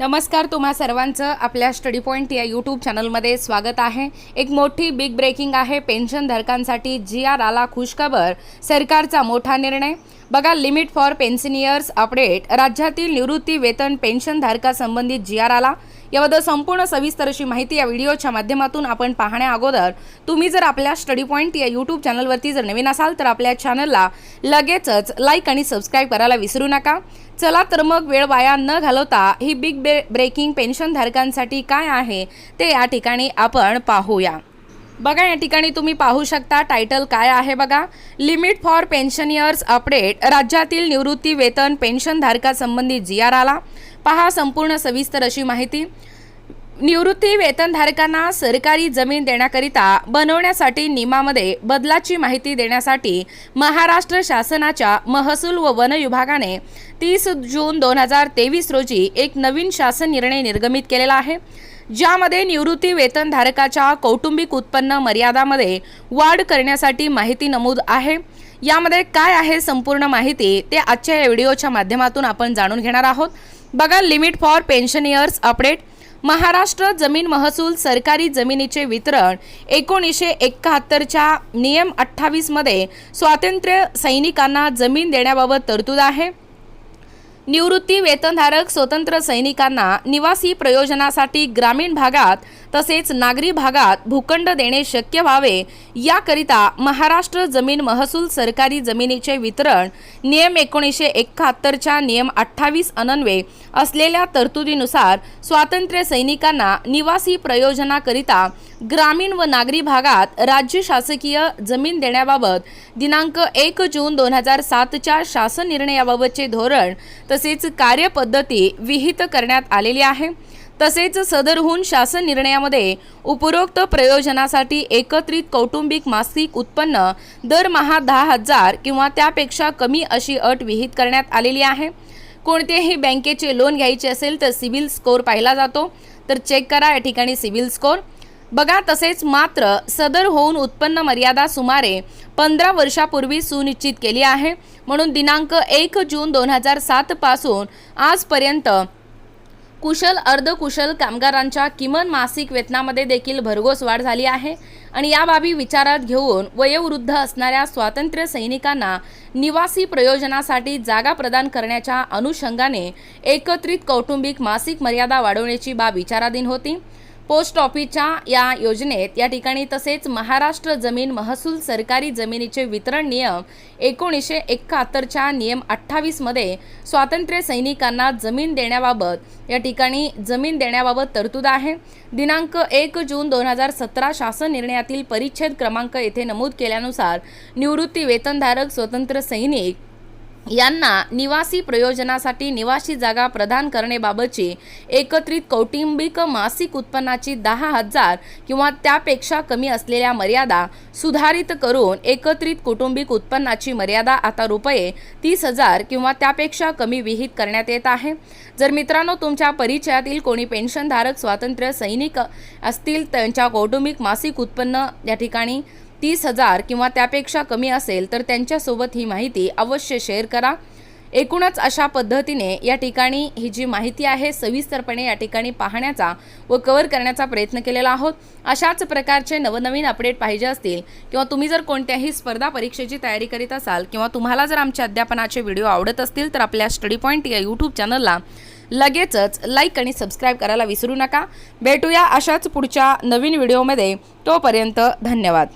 नमस्कार तुम्हा सर्वांचं आपल्या स्टडी पॉईंट या यूट्यूब चॅनलमध्ये स्वागत आहे. एक मोठी बिग ब्रेकिंग आहे पेन्शनधारकांसाठी जी आर आला खुशखबर. सरकारचा मोठा निर्णय. बघा लिमिट फॉर पेन्शनियर्स अपडेट राज्यातील निवृत्ती वेतन पेन्शनधारकासंबंधित जी आर आला. याबद्दल संपूर्ण सविस्तर अशी माहिती या व्हिडिओच्या माध्यमातून आपण पाहण्या अगोदर तुम्ही जर आपल्या स्टडी पॉईंट या यूट्यूब चॅनलवरती जर नवीन असाल तर आपल्या चॅनलला लगेचच लाईक आणि सबस्क्राईब करायला विसरू नका. चला तर मग वेळ वाया न घालवता ही बिग ब्रे ब्रेकिंग पेन्शनधारकांसाठी काय आहे ते या ठिकाणी आपण पाहूया. बघा या ठिकाणी तुम्ही पाहू शकता टायटल काय आहे बघा. लिमिट फॉर पेन्शनियर्स अपडेट राज्यातील निवृत्ती वेतन पेन्शनधारकासंबंधी जी आर आला. पहा संपूर्ण सविस्तर अशी माहिती. निवृत्ती वेतनधारकांना सरकारी जमीन देण्याकरिता बनवण्यासाठी नियमामध्ये बदलाची माहिती देण्यासाठी महाराष्ट्र शासनाच्या महसूल व वन विभागाने तीस जून दोन हजार तेवीस रोजी एक नवीन शासन निर्णय निर्गमित केलेला आहे. ज्यामध्ये निवृत्ती वेतनधारकाच्या कौटुंबिक उत्पन्न मर्यादामध्ये वाढ करण्यासाठी माहिती नमूद आहे. यामध्ये काय आहे संपूर्ण माहिती ते आजच्या या व्हिडिओच्या माध्यमातून आपण जाणून घेणार आहोत. बघा limit for pensioners update. Maharashtra जमीन महसूल सरकारी जमिनीचे वितरण एकोणीसशे एकाहत्तरच्या नियम अठ्ठावीसमध्ये स्वातंत्र्य सैनिकांना जमीन देण्याबाबत तरतूद आहे. निवृत्ती वेतनधारक स्वतंत्र सैनिकांना निवासी प्रयोजनासाठी ग्रामीण भागात तसेच नागरी भागात भूखंड देणे शक्य व्हावे याकरिता महाराष्ट्र जमीन महसूल सरकारी जमिनीचे वितरण नियम एकोणीसशे एकाहत्तरच्या नियम अठ्ठावीस अनन्वे असलेल्या तरतुदीनुसार स्वातंत्र्य सैनिकांना निवासी प्रयोजनाकरिता ग्रामीण व नागरी भागात राज्य शासकीय जमीन देण्याबाबत दिनांक एक जून दोन हजार सातच्या शासन निर्णयाबाबतचे धोरण तसेच कार्यपद्धती विहित करण्यात आलेली आहे. तसेच सदरहून शासन निर्णयामध्ये उपरोक्त प्रयोजनासाठी एकत्रित कौटुंबिक मासिक उत्पन्न दरमहा दहा हजार किंवा त्यापेक्षा कमी अशी अट विहित करण्यात आलेली आहे. कोणतेही बँकेचे लोन घ्यायचे असेल तर सिबिल स्कोअर पाहिला जातो. तर चेक करा या ठिकाणी सिबिल स्कोअर बघा तसेच मात्र सदर होऊन उत्पन्न मर्यादा सुमारे पंधरा वर्षापूर्वी सुनिश्चित केली आहे. म्हणून दिनांक एक जून दोन हजार सातपासून आजपर्यंत कुशल अर्धकुशल कामगारांच्या किमान मासिक वेतनामध्ये देखील भरघोस वाढ झाली आहे. आणि या बाबी विचारात घेऊन वयोवृद्ध असणाऱ्या स्वातंत्र्य सैनिकांना निवासी प्रयोजनासाठी जागा प्रदान करण्याच्या अनुषंगाने एकत्रित कौटुंबिक मासिक मर्यादा वाढवण्याची बाब विचाराधीन होती. पोस्ट ऑफिसच्या या योजनेत या ठिकाणी तसेच महाराष्ट्र जमीन महसूल सरकारी जमिनीचे वितरण नियम एकोणीसशे एकाहत्तरच्या नियम अठ्ठावीसमध्ये स्वातंत्र्य सैनिकांना जमीन देण्याबाबत या ठिकाणी जमीन देण्याबाबत तरतूद आहे. दिनांक एक जून दोन हजार सतरा शासन निर्णयातील परिच्छेद क्रमांक येथे नमूद केल्यानुसार निवृत्ती वेतनधारक स्वतंत्र सैनिक यांना निवासी प्रयोजनासाठी निवासी जागा प्रदान करण्याबाबतची एकत्रित कौटुंबिक मासिक उत्पन्नाची दहा हजार किंवा त्यापेक्षा कमी असलेल्या मर्यादा सुधारित करून एकत्रित कौटुंबिक उत्पन्नाची मर्यादा आता रुपये तीस हजार किंवा त्यापेक्षा कमी विहित करण्यात येत आहे. जर मित्रांनो तुमच्या परिचयातील कोणी पेन्शनधारक स्वातंत्र्य सैनिक असतील त्यांच्या कौटुंबिक मासिक उत्पन्न या ठिकाणी तीस हजार किंवा त्यापेक्षा कमी असेल तर त्यांच्यासोबत ही माहिती अवश्य शेअर करा. एकूणच अशा पद्धतीने या ठिकाणी ही जी माहिती आहे सविस्तरपणे या ठिकाणी पाहण्याचा व कव्हर करण्याचा प्रयत्न केलेला आहोत. अशाच प्रकारचे नवनवीन अपडेट पाहिजे असतील किंवा तुम्ही जर कोणत्याही स्पर्धा परीक्षेची तयारी करीत असाल किंवा तुम्हाला जर आमच्या अध्यापनाचे व्हिडिओ आवडत असतील तर आपल्या स्टडी पॉईंट या यूट्यूब चॅनलला लगेचच लाईक आणि सबस्क्राईब करायला विसरू नका. भेटूया अशाच पुढच्या नवीन व्हिडिओमध्ये तोपर्यंत धन्यवाद.